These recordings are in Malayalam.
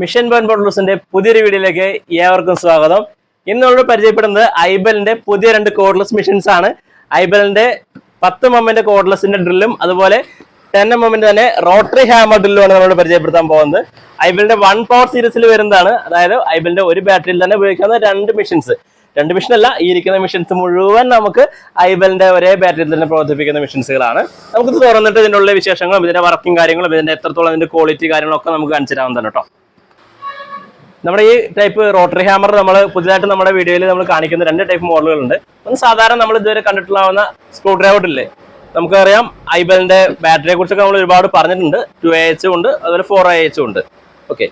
മിഷൻ ബൺ ബോട്ട്ലൂസിന്റെ പുതിയൊരു വീഡിയോയിലേക്ക് ഏവർക്കും സ്വാഗതം. ഇന്ന് നമ്മൾ പരിചയപ്പെടുന്നത് ഐബലിന്റെ പുതിയ രണ്ട് കോഡ്ലെസ് മിഷൻസ് ആണ്. ഐബലിന്റെ പത്ത് മൊമ്മന്റെ കോഡ്ലെസിന്റെ ഡ്രില്ലും അതുപോലെ ടെൻ മൊമെന്റ് തന്നെ റോട്ടറി ഹാമർ ഡ്രില്ലും ആണ് നമ്മൾ പരിചയപ്പെടുത്താൻ പോകുന്നത്. ഐബലിന്റെ വൺ പവർ സീരീസിൽ വരുന്നതാണ്. അതായത് ഐബലിന്റെ ഒരു ബാറ്ററിയിൽ തന്നെ ഉപയോഗിക്കുന്ന രണ്ട് മിഷൻസ് രണ്ട് മിഷൻ അല്ല ഈ ഇരിക്കുന്ന മെഷീൻസ് മുഴുവൻ നമുക്ക് ഐബലിന്റെ ഒരേ ബാറ്ററിയിൽ തന്നെ പ്രവർത്തിപ്പിക്കുന്ന മിഷൻസുകളാണ് നമുക്ക് തുറന്നിട്ട് ഇതിനുള്ള വിശേഷങ്ങളും ഇതിന്റെ വർക്കിംഗ് കാര്യങ്ങളും ഇതിന്റെ എത്രത്തോളം ഇതിന്റെ ക്വാളിറ്റി കാര്യങ്ങളൊക്കെ നമുക്ക് കാണിച്ചു തരാവുന്നതാണ് കേട്ടോ. നമ്മുടെ ഈ ടൈപ്പ് റോട്ടറി ഹാമർ നമ്മൾ പുതിയതായിട്ട് നമ്മുടെ വീഡിയോയിൽ നമ്മൾ കാണിക്കുന്ന രണ്ട് ടൈപ്പ് മോഡലുകളുണ്ട് ഒന്ന് സാധാരണ നമ്മൾ ഇതുവരെ കണ്ടിട്ടുള്ളാവുന്ന സ്ക്രൂ ഡ്രൈവർ ഇല്ലേ നമുക്കറിയാം ഐബലിന്റെ ബാറ്ററിയെ കുറിച്ചൊക്കെ നമ്മൾ ഒരുപാട് പറഞ്ഞിട്ടുണ്ട്. ടു എ എച്ചും ഉണ്ട് അതുപോലെ ഫോർ എ എച്ചും ഉണ്ട്. ഓക്കെ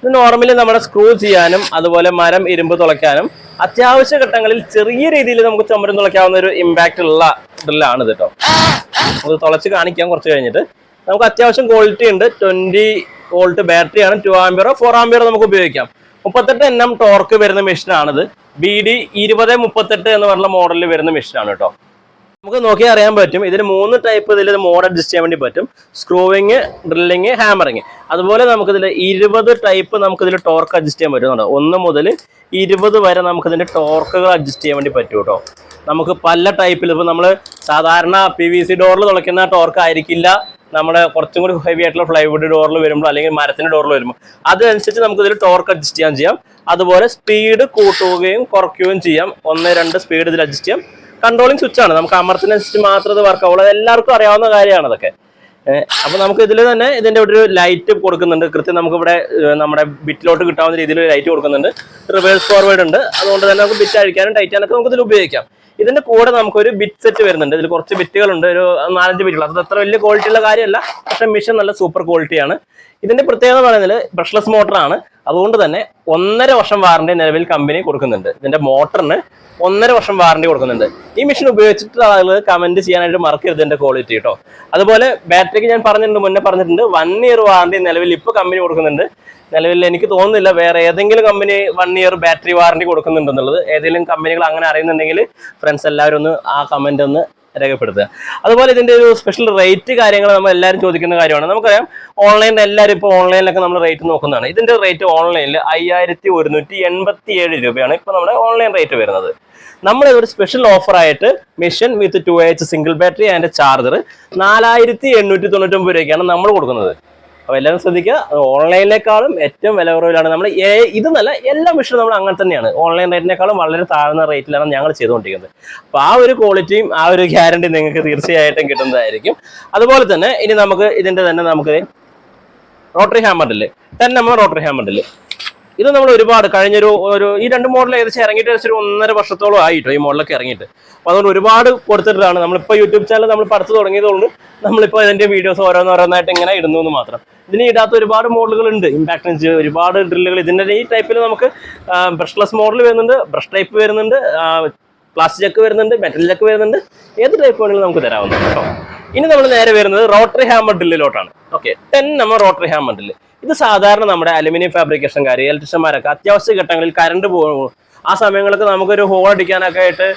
ഇത് നോർമലി നമ്മുടെ സ്ക്രൂ ചെയ്യാനും അതുപോലെ മരം ഇരുമ്പ് തുളയ്ക്കാനും അത്യാവശ്യ ഘട്ടങ്ങളിൽ ചെറിയ രീതിയിൽ നമുക്ക് ചുമരം തുളയ്ക്കാവുന്ന ഒരു ഇമ്പാക്റ്റ് ഉള്ള ഡ്രില്ലാണ് ഇത് കേട്ടോ നമുക്ക് തുളച്ച് കാണിക്കാം കുറച്ച് കഴിഞ്ഞിട്ട്. നമുക്ക് അത്യാവശ്യം ക്വാളിറ്റി ഉണ്ട്. ട്വന്റി വോൾട്ട് ബാറ്ററി ആണ് ടു ആംബിയറോ ഫോർ ആംബിയറോ നമുക്ക് ഉപയോഗിക്കാം. മുപ്പത്തെട്ട് എൻ എം ടോർക്ക് വരുന്ന മെഷീനാണിത് ബി ഡി ഇരുപത് മുപ്പത്തെട്ട് എന്ന് പറഞ്ഞ മോഡലിൽ വരുന്ന മെഷീനാണ് കേട്ടോ നമുക്ക് നോക്കിയാൽ അറിയാൻ പറ്റും. ഇതിന് മൂന്ന് ടൈപ്പ് ഇതിൽ മോഡ് അഡ്ജസ്റ്റ് ചെയ്യാൻ വേണ്ടി പറ്റും. സ്ക്രൂവിങ് ഡ്രില്ലിങ് ഹാമറിങ് അതുപോലെ നമുക്കിതിൽ ഇരുപത് ടൈപ്പ് നമുക്കിതിൽ ടോർക്ക് അഡ്ജസ്റ്റ് ചെയ്യാൻ പറ്റുന്നുണ്ട്. ഒന്ന് മുതൽ ഇരുപത് വരെ നമുക്കിതിന്റെ ടോർക്കുകൾ അഡ്ജസ്റ്റ് ചെയ്യാൻ വേണ്ടി പറ്റും കേട്ടോ നമുക്ക് പല ടൈപ്പിൽ ഇപ്പോൾ നമ്മൾ സാധാരണ പി വി സി ഡോറിൽ തുളയ്ക്കുന്ന ടോർക്ക് ആയിരിക്കില്ല. നമ്മുടെ കുറച്ചും കൂടി ഹെവി ആയിട്ടുള്ള ഫ്ലൈവുഡ് ഡോറിൽ വരുമ്പോൾ അല്ലെങ്കിൽ മരത്തിന്റെ ഡോറിൽ വരുമ്പോൾ അതനുസരിച്ച് നമുക്ക് ഇതിൽ ടോർക്ക് അഡ്ജസ്റ്റ് ചെയ്യാൻ ചെയ്യാം. അതുപോലെ സ്പീഡ് കൂട്ടുകയും കുറയ്ക്കുകയും ചെയ്യാം. ഒന്ന് രണ്ട് സ്പീഡ് ഇതിൽ അഡ്ജസ്റ്റ് ചെയ്യാം. കൺട്രോളിങ് സ്വിച്ച് ആണ്. നമുക്ക് അമർത്തിനനുസരിച്ച് മാത്രം ഇത് വർക്ക് ആവുള്ളൂ. എല്ലാവർക്കും അറിയാവുന്ന കാര്യമാണ് അതൊക്കെ. അപ്പൊ നമുക്ക് ഇതിൽ തന്നെ ഇതിന്റെ ഒരു ലൈറ്റ് കൊടുക്കുന്നുണ്ട്. കൃത്യം നമുക്ക് ഇവിടെ നമ്മുടെ ബിറ്റിലോട്ട് കിട്ടാവുന്ന രീതിയിൽ ലൈറ്റ് കൊടുക്കുന്നുണ്ട്. റിവേഴ്സ് ഫോർവേഡ് ഉണ്ട്. അതുകൊണ്ട് തന്നെ നമുക്ക് ബിറ്റ് അഴിക്കാനും ടൈറ്റാനൊക്കെ നമുക്ക് ഇതിൽ ഉപയോഗിക്കാം. ഇതിന്റെ കൂടെ നമുക്കൊരു ബിറ്റ് സെറ്റ് വരുന്നുണ്ട്. ഇതിൽ കുറച്ച് ബിറ്റുകളുണ്ട് ഒരു നാലഞ്ച് ബിറ്റുകൾ അത് അത്ര വലിയ ക്വാളിറ്റി ഉള്ള കാര്യമല്ല. പക്ഷെ മിഷൻ നല്ല സൂപ്പർ ക്വാളിറ്റിയാണ് ഇതിന്റെ പ്രത്യേകത പറയുന്നത് ബ്രഷ്ലെസ് മോട്ടറാണ് അതുകൊണ്ട് തന്നെ ഒന്നര വർഷം വാറണ്ടി നിലവിൽ കമ്പനി കൊടുക്കുന്നുണ്ട്. ഇതിന്റെ മോട്ടറിന് ഒന്നര വർഷം വാറണ്ടി കൊടുക്കുന്നുണ്ട്. ഈ മെഷീൻ ഉപയോഗിച്ചിട്ട് ആളുകൾ കമന്റ് ചെയ്യാനായിട്ട് മറക്കരുത് ഇതിന്റെ ക്വാളിറ്റി കേട്ടോ അതുപോലെ ബാറ്ററിക്ക് ഞാൻ പറഞ്ഞിട്ടുണ്ട് മുന്നേ പറഞ്ഞിട്ടുണ്ട് വൺ ഇയർ വാറണ്ടി നിലവിൽ ഇപ്പോൾ കമ്പനി കൊടുക്കുന്നുണ്ട്. നിലവിൽ എനിക്ക് തോന്നുന്നില്ല വേറെ ഏതെങ്കിലും company one year battery warranty കൊടുക്കുന്നുണ്ടെന്നുള്ളത്. ഏതെങ്കിലും കമ്പനികൾ അങ്ങനെ അറിയുന്നുണ്ടെങ്കിൽ ഫ്രണ്ട്സ് എല്ലാവരും ഒന്ന് ആ കമന്റ് ഒന്ന് രേഖപ്പെടുത്തുക. അതുപോലെ ഇതിന്റെ ഒരു സ്പെഷ്യൽ റേറ്റ് കാര്യങ്ങൾ നമ്മൾ എല്ലാവരും ചോദിക്കുന്ന കാര്യമാണ്. നമുക്കറിയാം ഓൺലൈനിൽ എല്ലാവരും ഇപ്പോൾ ഓൺലൈനിലൊക്കെ നമ്മൾ റേറ്റ് നോക്കുന്നതാണ്. ഇതിന്റെ റേറ്റ് ഓൺലൈനിൽ അയ്യായിരത്തി ഒരുന്നൂറ്റി എൺപത്തി ഏഴ് രൂപയാണ് ഇപ്പോൾ നമ്മുടെ ഓൺലൈൻ റേറ്റ് വരുന്നത്. നമ്മൾ ഒരു സ്പെഷ്യൽ ഓഫർ ആയിട്ട് machine with two H single battery and charger നാലായിരത്തി എണ്ണൂറ്റി തൊണ്ണൂറ്റൊമ്പത് രൂപയ്ക്കാണ് നമ്മൾ കൊടുക്കുന്നത്. അപ്പോൾ എല്ലാവരും ശ്രദ്ധിക്കുക. ഓൺലൈനിനേക്കാളും ഏറ്റവും വില കുറവിലാണ് നമ്മൾ ഇതെന്നല്ല ഇത് നല്ല എല്ലാ മിഷനും നമ്മൾ അങ്ങനെ തന്നെയാണ്. ഓൺലൈൻ റേറ്റിനേക്കാളും വളരെ താഴ്ന്ന റേറ്റിലാണ് ഞങ്ങൾ ചെയ്തുകൊണ്ടിരിക്കുന്നത്. അപ്പോൾ ആ ഒരു ക്വാളിറ്റിയും ആ ഒരു ഗ്യാരണ്ടി നിങ്ങൾക്ക് തീർച്ചയായിട്ടും കിട്ടുന്നതായിരിക്കും. അതുപോലെ തന്നെ ഇനി നമുക്ക് ഇതിന്റെ തന്നെ നമുക്ക് റോട്ടറി ഹാമറിൽ ടെൻ നമ്മൾ റോട്ടറി ഹാമറില്ലേ? ഇത് നമ്മൾ ഒരുപാട് കഴിഞ്ഞൊരു ഒരു ഈ രണ്ട് മോഡൽ ഏകദേശം ഇറങ്ങിയിട്ട് ഒരു ഒന്നര വർഷത്തോളം ആയിട്ടോ ഈ മോഡലൊക്കെ ഇറങ്ങിയിട്ട്. അപ്പോൾ അതുകൊണ്ട് ഒരുപാട് കൊടുത്തിട്ടാണ്. നമ്മളിപ്പോൾ യൂട്യൂബ് ചാനൽ നമ്മൾ പഠിച്ചു തുടങ്ങിയതുകൊണ്ട് നമ്മളിപ്പോൾ ഇതിന്റെ വീഡിയോസ് ഓരോന്നോരോന്നായിട്ട് ഇങ്ങനെ ഇടുന്നു എന്ന് മാത്രം. ഇതിന് ഇടാത്ത ഒരുപാട് മോഡലുകൾ ഉണ്ട്. ഇമ്പാക്ട് ഒരുപാട് ഡ്രില്ലുകൾ ഇതിന്റെ ഈ ടൈപ്പിൽ നമുക്ക് ബ്രഷ്ലെസ് മോഡൽ വരുന്നുണ്ട് ബ്രഷ് ടൈപ്പ് വരുന്നുണ്ട് പ്ലാസ്റ്റിക് ചക്ക് വരുന്നുണ്ട് മെറ്റൽ ചക്ക് വരുന്നുണ്ട്. ഏത് ടൈപ്പ് വേണമെങ്കിലും നമുക്ക് തരാവുന്നതാണ്. കേട്ടോ ഇനി നമ്മൾ നേരെ വരുന്നത് റോട്ടറി ഹാമർ ഡ്രില്ലിലോട്ടാണ് ഓക്കെ ടെൻ നമ്മൾ റോട്ടറി ഹാമർ ഡ്രില്ല് ഇത് സാധാരണ നമ്മുടെ അലുമിനിയം ഫാബ്രിക്കേഷൻകാർ ഇലക്ട്രീഷ്യന്മാരൊക്കെ അത്യാവശ്യ ഘട്ടങ്ങളിൽ കറണ്ട് പോകും ആ സമയങ്ങളൊക്കെ നമുക്കൊരു ഹോൾ അടിക്കാനൊക്കെ ആയിട്ട്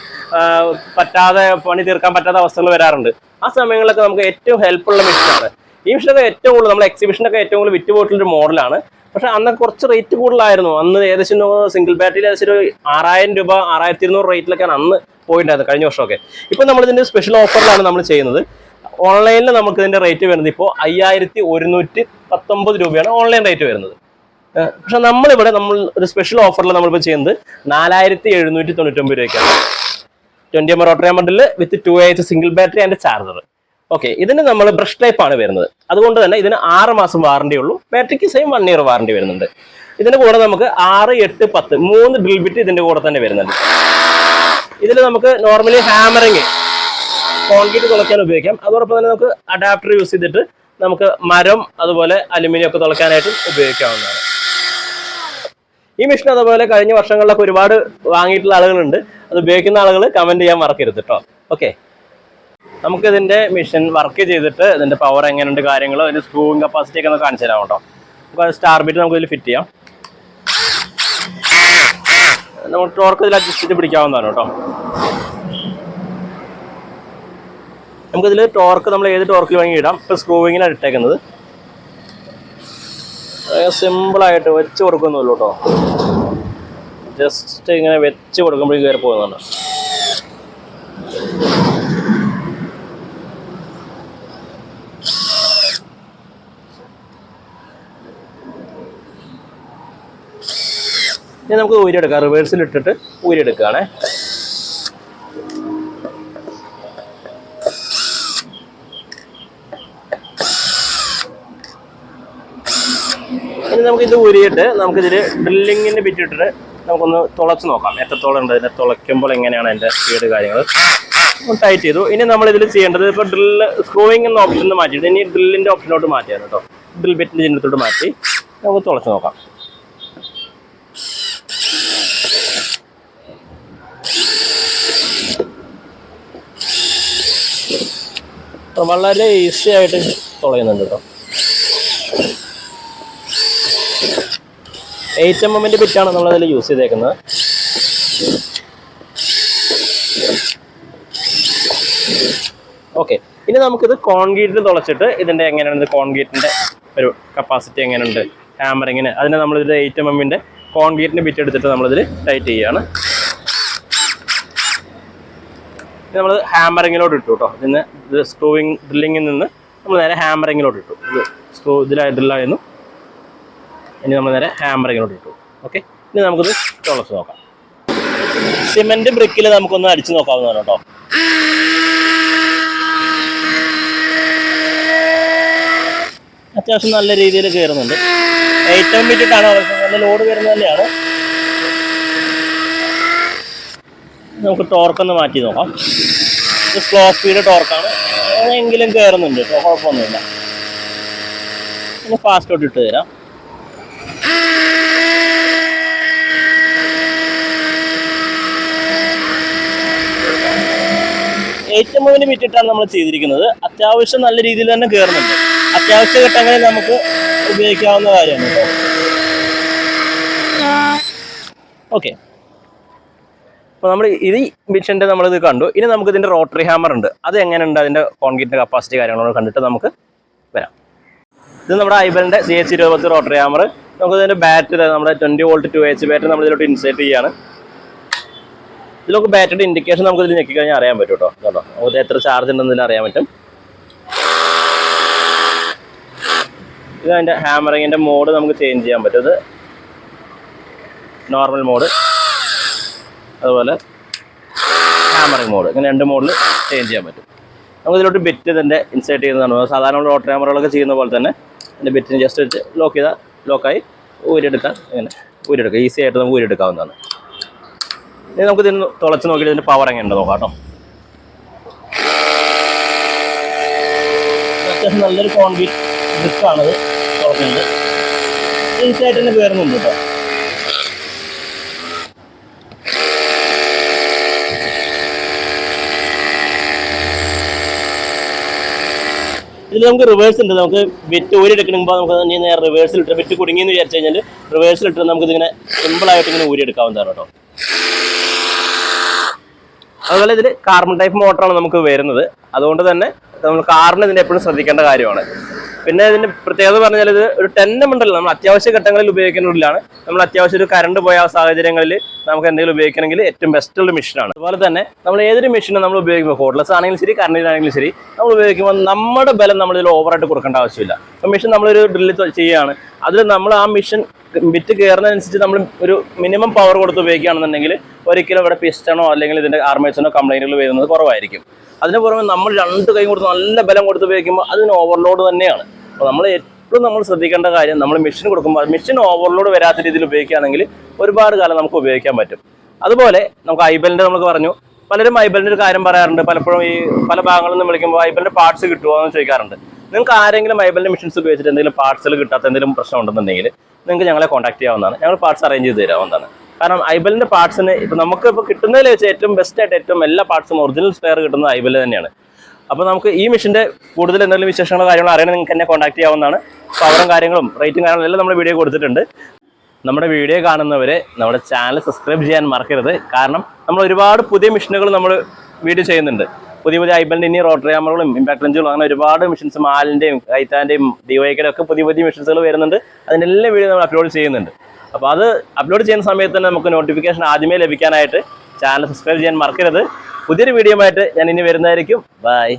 പറ്റാതെ പണി തീർക്കാൻ പറ്റാത്ത അവസ്ഥകൾ വരാറുണ്ട്. ആ സമയങ്ങളിലൊക്കെ നമുക്ക് ഏറ്റവും ഹെൽപ്പുള്ള മെഷീനാണ് ഈ മെഷീനൊക്കെ ഏറ്റവും കൂടുതൽ നമ്മൾ എക്സിബിഷനൊക്കെ ഏറ്റവും കൂടുതൽ വിറ്റ് പോയിട്ടുള്ളൊരു മോഡലാണ് പക്ഷേ അന്ന് കുറച്ച് റേറ്റ് കൂടുതലായിരുന്നു. അന്ന് ഏകദേശം സിംഗിൾ ബാറ്ററിയിൽ ഏകദേശം ഒരു ആറായിരം രൂപ ആറായിരത്തി ഇരുന്നൂറ് റേറ്റിലൊക്കെയാണ് അന്ന് പോയിട്ടുണ്ടായിരുന്നത് കഴിഞ്ഞ വർഷമൊക്കെ. ഇപ്പം നമ്മളിതിന്റെ സ്പെഷ്യൽ ഓഫറിലാണ് നമ്മൾ ചെയ്യുന്നത്. ഓൺലൈനിൽ നമുക്ക് ഇതിന്റെ റേറ്റ് വരുന്നത് ഇപ്പോൾ അയ്യായിരത്തി ഒരുന്നൂറ്റി പത്തൊമ്പത് രൂപയാണ് ഓൺലൈൻ റേറ്റ് വരുന്നത്. പക്ഷെ നമ്മളിവിടെ നമ്മൾ ഒരു സ്പെഷ്യൽ ഓഫറിൽ നമ്മളിപ്പോൾ ചെയ്യുന്നത് നാലായിരത്തി എഴുന്നൂറ്റി തൊണ്ണൂറ്റൊമ്പത് രൂപയ്ക്കാണ് twenty M rotary model with two H single battery and charger okay ഇതിന് നമ്മൾ ബ്രഷ് ടൈപ്പ് ആണ് വരുന്നത്. അതുകൊണ്ട് തന്നെ ഇതിന് ആറ് മാസം വാറണ്ടി ഉള്ളൂ. ബാറ്ററിക്ക് സെയിം വൺ ഇയർ വാറണ്ടി വരുന്നുണ്ട്. ഇതിന്റെ കൂടെ നമുക്ക് ആറ് എട്ട് പത്ത് മൂന്ന് ഡ്രിൽ ബിറ്റ് ഇതിന്റെ കൂടെ തന്നെ വരുന്നുണ്ട്. ഇതിൽ നമുക്ക് നോർമലി ഹാമറിങ് കോൺക്രീറ്റ് തുളയ്ക്കാൻ ഉപയോഗിക്കാം. അതോടൊപ്പം തന്നെ നമുക്ക് അഡാപ്റ്റർ യൂസ് ചെയ്തിട്ട് നമുക്ക് മരം അതുപോലെ അലുമിനിയം ഒക്കെ തുളയ്ക്കാനായിട്ടും ഉപയോഗിക്കാവുന്നതാണ്. ഈ മെഷീൻ അതുപോലെ കഴിഞ്ഞ വർഷങ്ങളിലൊക്കെ ഒരുപാട് വാങ്ങിയിട്ടുള്ള ആളുകളുണ്ട്. അത് ഉപയോഗിക്കുന്ന ആളുകൾ കമന്റ് ചെയ്യാൻ മറക്കരുത് കേട്ടോ ഓക്കെ നമുക്ക് ഇതിന്റെ മെഷീൻ വർക്ക് ചെയ്തിട്ട് ഇതിന്റെ പവർ എങ്ങനെയുണ്ട് കാര്യങ്ങളോ അതിന്റെ സ്ക്രൂവിങ് കപ്പാസിറ്റി ഒക്കെ ഒന്ന് കാണിച്ചു തരാം കേട്ടോ നമുക്ക് സ്റ്റാർ ബിറ്റ് നമുക്ക് ഇതിൽ ഫിറ്റ് ചെയ്യാം. നമുക്ക് ടോർക്ക് ഇതിൽ അഡ്ജസ്റ്റ് ചെയ്ത് പിടിക്കാവുന്നതാണ് കേട്ടോ നമുക്കിതിൽ ടോർക്ക് നമ്മൾ ഏത് ടോർക്കിൽ വേണമെങ്കിൽ ഇടാം. ഇപ്പോൾ സ്ക്രൂവിങ്ങിനാണ് ഇട്ടേക്കുന്നത്. സിമ്പിളായിട്ട് വെച്ച് കൊടുക്കുന്നുള്ളൂ കേട്ടോ. ജസ്റ്റ് ഇങ്ങനെ വെച്ച് കൊടുക്കുമ്പോഴേക്കും കയറി പോകുന്നുണ്ട്. ഇനി നമുക്ക് ഊരിയെടുക്കാം. റിവേഴ്സിൽ ഇട്ടിട്ട് ഊരിയെടുക്കുകയാണേ. ഇനി നമുക്ക് ഇത് ഊരിയിട്ട് നമുക്കിതിൽ ഡ്രില്ലിങ്ങിന്റെ ബിറ്റ് ഇട്ടിട്ട് നമുക്കൊന്ന് തുളച്ച് നോക്കാം. എത്രത്തോളം ഉണ്ട് ഇതിനെ തുളയ്ക്കുമ്പോൾ എങ്ങനെയാണ് അതിന്റെ സ്പീഡ് കാര്യങ്ങൾ ടൈറ്റ് ചെയ്തു. ഇനി നമ്മൾ ഇതിൽ ചെയ്യേണ്ടത് ഇപ്പോൾ ഡ്രില്ല് സ്ക്രൂവിങ് എന്ന ഓപ്ഷൻ മാറ്റിയിട്ട് ഇനി ഡ്രില്ലിന്റെ ഓപ്ഷനോട്ട് മാറ്റിയാണ് കേട്ടോ ഡ്രിൽ ബിറ്റിന്റെ ചിഹ്നത്തോട്ട് മാറ്റി നമുക്ക് തുളച്ച് നോക്കാം. വളരെ ഈസി ആയിട്ട് തുളയുന്നുണ്ട് കേട്ടോ എയ്റ്റ് എം എമ്മിന്റെ ബിറ്റാണ് നമ്മളതിൽ യൂസ് ചെയ്തേക്കുന്നത്. ഓക്കെ ഇനി നമുക്കിത് കോൺക്രീറ്റിൽ തുളച്ചിട്ട് ഇതിന്റെ എങ്ങനെയാണ് ഇത് കോൺക്രീറ്റിന്റെ ഒരു കപ്പാസിറ്റി എങ്ങനെയുണ്ട്? ഹാമറിങ്ങിന് അതിനെ നമ്മളിതിൽ എയ്റ്റ് എം എമ്മിന്റെ കോൺക്രീറ്റിന്റെ ബിറ്റ് എടുത്തിട്ട് നമ്മളിതിൽ ടൈറ്റ് ചെയ്യുകയാണ് നമ്മൾ ഹാമറിങ്ങിലോട്ട് ഇട്ടു കേട്ടോ ഇതിന് ഇത് സ്ക്രൂവിങ് ഡ്രില്ലിങ്ങിൽ നിന്ന് നമ്മൾ നേരെ ഹാമറിങ്ങിലോട്ട് ഇട്ടു. ഇത് സ്ക്രൂ ഇതിലായി ഡ്രില്ലായിരുന്നു ഇനി നമ്മൾ നേരെ ഹാമറിങ്ങിലോട്ട് ഇട്ടു. ഓക്കെ ഇനി നമുക്കിത് തുളച്ച് നോക്കാം. സിമെന്റ് ബ്രിക്കിൽ നമുക്കൊന്ന് അടിച്ചു നോക്കാവുന്നതാണ് കേട്ടോ. അത്യാവശ്യം നല്ല രീതിയിൽ കയറുന്നുണ്ട്. ഏറ്റവും വിട്ടിട്ടാണ് നല്ല ലോഡ് വരുന്നത് തന്നെയാണ്. നമുക്ക് ടോർക്കൊന്ന് മാറ്റി നോക്കാം. ഇത് സ്ലോ സ്പീഡ് ടോർക്കാണ് എങ്കിലും കയറുന്നുണ്ട് കേട്ടോ. കുഴപ്പമൊന്നുമില്ല. ഇനി ഫാസ്റ്റോട്ട് ഇട്ട് തരാം. ഏറ്റവും മുന്നിൽ വിറ്റിട്ടാണ് നമ്മൾ ചെയ്തിരിക്കുന്നത്. അത്യാവശ്യം നല്ല രീതിയിൽ തന്നെ കയറുന്നുണ്ട് അത്യാവശ്യ ഘട്ടങ്ങളിൽ നമുക്ക് ഉപയോഗിക്കാവുന്ന കാര്യമാണ് ഓക്കെ അപ്പോൾ നമ്മൾ ഇത് മിഷന്റെ നമ്മളിത് കണ്ടു. ഇനി നമുക്ക് ഇതിന്റെ റോട്ടറി ഹാമർ ഉണ്ട്. അത് എങ്ങനെയുണ്ട്? അതിന്റെ കോൺക്രീറ്റിന്റെ കപ്പാസിറ്റി കാര്യങ്ങളൊക്കെ കണ്ടിട്ട് നമുക്ക് വരാം. ഇത് നമ്മുടെ ഐബലിന്റെ സി എച്ച് ഇരുപത്തി റോട്ടറി ഹാമർ നമുക്ക് ഇതിന്റെ ബാറ്ററി നമ്മുടെ twenty volt two H battery നമ്മൾ ഇതിലോട്ട് ഇൻസേർട്ട് ചെയ്യാണ്. ഇതിലൊക്കെ ബാറ്ററി ഇൻഡിക്കേഷൻ നമുക്ക് ഇതിൽ ഞെക്കി കഴിഞ്ഞാൽ അറിയാൻ പറ്റും കേട്ടോ കേട്ടോ നമുക്ക് എത്ര ചാർജ് ഉണ്ടെന്ന് ഇതിൽ അറിയാൻ പറ്റും. ഇത് അതിന്റെ ഹാമറിങ്ങിന്റെ മോഡ് നമുക്ക് ചേഞ്ച് ചെയ്യാൻ പറ്റും. ഇത് നോർമൽ മോഡ് അതുപോലെ ഹാമറിങ് മോഡ് ഇങ്ങനെ രണ്ട് മോഡിൽ ചേഞ്ച് ചെയ്യാൻ പറ്റും. നമുക്ക് ഇതിലോട്ട് ബെറ്റ് തന്നെ ഇൻസേർട്ട് ചെയ്യുന്നതാണ്. സാധാരണ നമ്മൾ ഓട്ടോ ഹാമറുകളൊക്കെ ചെയ്യുന്ന പോലെ തന്നെ അതിന്റെ ബെറ്റിന് ജസ്റ്റ് വെച്ച് ലോക്ക് ചെയ്താൽ ലോക്കായി ഊരിയെടുക്കാൻ ഇങ്ങനെ ഊരിയെടുക്കാം. ഈസി ആയിട്ട് നമുക്ക് ഊരിയെടുക്കാവുന്നതാണ്. ഇനി നമുക്ക് ഇതിന് തുളച്ച് നോക്കിയിട്ട് ഇതിന്റെ പവർ എങ്ങനെയുണ്ട് നോക്കാം കേട്ടോ. അത്യാവശ്യം നല്ലൊരു കോൺക്രീറ്റ് ഡിസ്കാണിത് തുറക്കുന്നത് ഈസി ആയിട്ട് തന്നെ പേരുന്നുണ്ട് കേട്ടോ. ഇതിൽ നമുക്ക് റിവേഴ്സ് ഉണ്ട്. നമുക്ക് ബിറ്റ് ഊരിയെടുക്കണമെങ്കിൽ നമുക്ക് നേരെ റിവേഴ്സിൽ ഇട്ട് ബിറ്റ് കുടുങ്ങിയെന്ന് വിചാരിച്ചു കഴിഞ്ഞാൽ റിവേഴ്സിൽ ഇട്ട് നമുക്ക് ഇതിങ്ങനെ സിമ്പിളായിട്ട് ഇങ്ങനെ ഊരിയെടുക്കാവുന്നതാണ് കേട്ടോ. അതുപോലെ ഇതിൽ കാർബൺ ടൈപ്പ് മോട്ടറാണ് നമുക്ക് വരുന്നത്. അതുകൊണ്ട് തന്നെ നമ്മൾ കാറിന് ഇതിന്റെ എപ്പോഴും ശ്രദ്ധിക്കേണ്ട കാര്യമാണ്. പിന്നെ ഇതിന്റെ പ്രത്യേകത പറഞ്ഞാൽ ഇത് ഒരു ടെന്നം ഉണ്ടല്ലോ. നമ്മൾ അത്യാവശ്യ ഘട്ടങ്ങളിൽ ഉപയോഗിക്കുന്ന ഉള്ളിലാണ് നമ്മൾ അത്യാവശ്യം ഒരു കറണ്ട് പോയ സാഹചര്യങ്ങളിൽ നമുക്ക് എന്തെങ്കിലും ഉപയോഗിക്കണമെങ്കിൽ ഏറ്റവും ബെസ്റ്റ് ഉള്ള മെഷീനാണ് അതുപോലെ തന്നെ നമ്മൾ ഏതൊരു മെഷീനും നമ്മൾ ഉപയോഗിക്കുമ്പോൾ കോഡ്ലെസ് ആണെങ്കിലും ശരി കറണ്ടിലാണെങ്കിലും ശരി നമ്മൾ ഉപയോഗിക്കുമ്പോൾ നമ്മുടെ ബലം നമ്മൾ ഇതിൽ ഓവറായിട്ട് കൊടുക്കേണ്ട ആവശ്യമില്ല. മെഷീൻ നമ്മളൊരു ഡ്രില്ല് ചെയ്യുകയാണ് അതിൽ നമ്മൾ ആ മെഷീൻ ബിറ്റ് കയറുന്നതനുസരിച്ച് നമ്മൾ ഒരു മിനിമം പവർ കൊടുത്ത് ഉപയോഗിക്കുകയാണെന്നുണ്ടെങ്കിൽ ഒരിക്കലും ഇവിടെ പിസ്റ്റണോ അല്ലെങ്കിൽ ഇതിന്റെ ആർമേച്ചനോ കംപ്ലൈന്റുകൾ വരുന്നത് കുറവായിരിക്കും. അതിന് പുറമെ നമ്മൾ രണ്ട് കൈ കൊടുത്ത് നല്ല ബലം കൊടുത്ത് ഉപയോഗിക്കുമ്പോൾ അതിന് ഓവർലോഡ് തന്നെയാണ്. അപ്പോൾ നമ്മൾ ഏറ്റവും നമ്മൾ ശ്രദ്ധിക്കേണ്ട കാര്യം നമ്മൾ മെഷീൻ കൊടുക്കുമ്പോൾ മെഷീൻ ഓവർലോഡ് വരാത്ത രീതിയിൽ ഉപയോഗിക്കുകയാണെങ്കിൽ ഒരുപാട് കാലം നമുക്ക് ഉപയോഗിക്കാൻ പറ്റും. അതുപോലെ നമുക്ക് ഐബലിന്റെ നമുക്ക് പറഞ്ഞു. പലരും ഐബലിന്റെ ഒരു കാര്യം പറയാറുണ്ട്. പലപ്പോഴും ഈ പല ഭാഗങ്ങളിൽ നിന്ന് വിളിക്കുമ്പോൾ ഐബലിന്റെ പാർട്സ് കിട്ടുമോ എന്ന് ചോദിക്കാറുണ്ട്. നിങ്ങൾക്ക് ആരെങ്കിലും ബൈബിളിന്റെ മിഷൻസ് ഉപയോഗിച്ചിട്ട് എന്തെങ്കിലും പാർട്സൽ കിട്ടാത്ത എന്തെങ്കിലും പ്രശ്നം ഉണ്ടെന്നുണ്ടെങ്കിൽ നിങ്ങൾക്ക് ഞങ്ങളെ കോൺടാക്ട് ചെയ്യാവുന്നതാണ്. ഞങ്ങൾ പാർട്സ് അറേഞ്ച് ചെയ്ത് തരാവുന്നതാണ്. കാരണം ഐബലിന്റെ പാർട്സിന് ഇപ്പൊ നമുക്ക് ഇപ്പോൾ കിട്ടുന്നതിൽ വെച്ച് ഏറ്റവും ബെസ്റ്റ് ആയിട്ട് ഏറ്റവും എല്ലാ പാർട്സും ഒറിജിനൽ സ്പെയർ കിട്ടുന്നത് ഐബൽ തന്നെയാണ്. അപ്പോൾ നമുക്ക് ഈ മെഷീന്റെ കൂടുതൽ എന്തെങ്കിലും വിശേഷങ്ങളോ കാര്യങ്ങളോ അറിയണമെങ്കിൽ നിങ്ങൾക്ക് എന്നെ കോൺടാക്ട് ചെയ്യാവുന്നതാണ്. പവറും കാര്യങ്ങളും റേറ്റും കാര്യങ്ങളും എല്ലാം നമ്മൾ വീഡിയോ കൊടുത്തിട്ടുണ്ട്. നമ്മുടെ വീഡിയോ കാണുന്നവരെ നമ്മുടെ ചാനൽ സബ്സ്ക്രൈബ് ചെയ്യാൻ മറക്കരുത്. കാരണം നമ്മൾ ഒരുപാട് പുതിയ മിഷനുകൾ നമ്മൾ വീഡിയോ ചെയ്യുന്നുണ്ട്. പുതിയ പുതിയ ഐബലിന്റെ ഇനി റോട്ടറി ആമറുകളും ഇമ്പാക്ട് റഞ്ചുകളും അങ്ങനെ ഒരുപാട് മിഷൻസ് മാലിന്റെയും കൈത്താന്റെയും ഡിവൈക്കയുടെ ഒക്കെ പുതിയ പുതിയ മിഷൻസുകൾ വരുന്നുണ്ട്. അതിന്റെ എല്ലാ വീഡിയോ നമ്മൾ അപ്ലോഡ് ചെയ്യുന്നുണ്ട്. അപ്പോൾ അത് അപ്ലോഡ് ചെയ്യുന്ന സമയത്ത് തന്നെ നമുക്ക് നോട്ടിഫിക്കേഷൻ ആദ്യമേ ലഭിക്കാനായിട്ട് ചാനൽ സബ്സ്ക്രൈബ് ചെയ്യാൻ മറക്കരുത്. പുതിയൊരു വീഡിയോ ആയിട്ട് ഞാൻ ഇനി വരുന്നതായിരിക്കും. ബൈ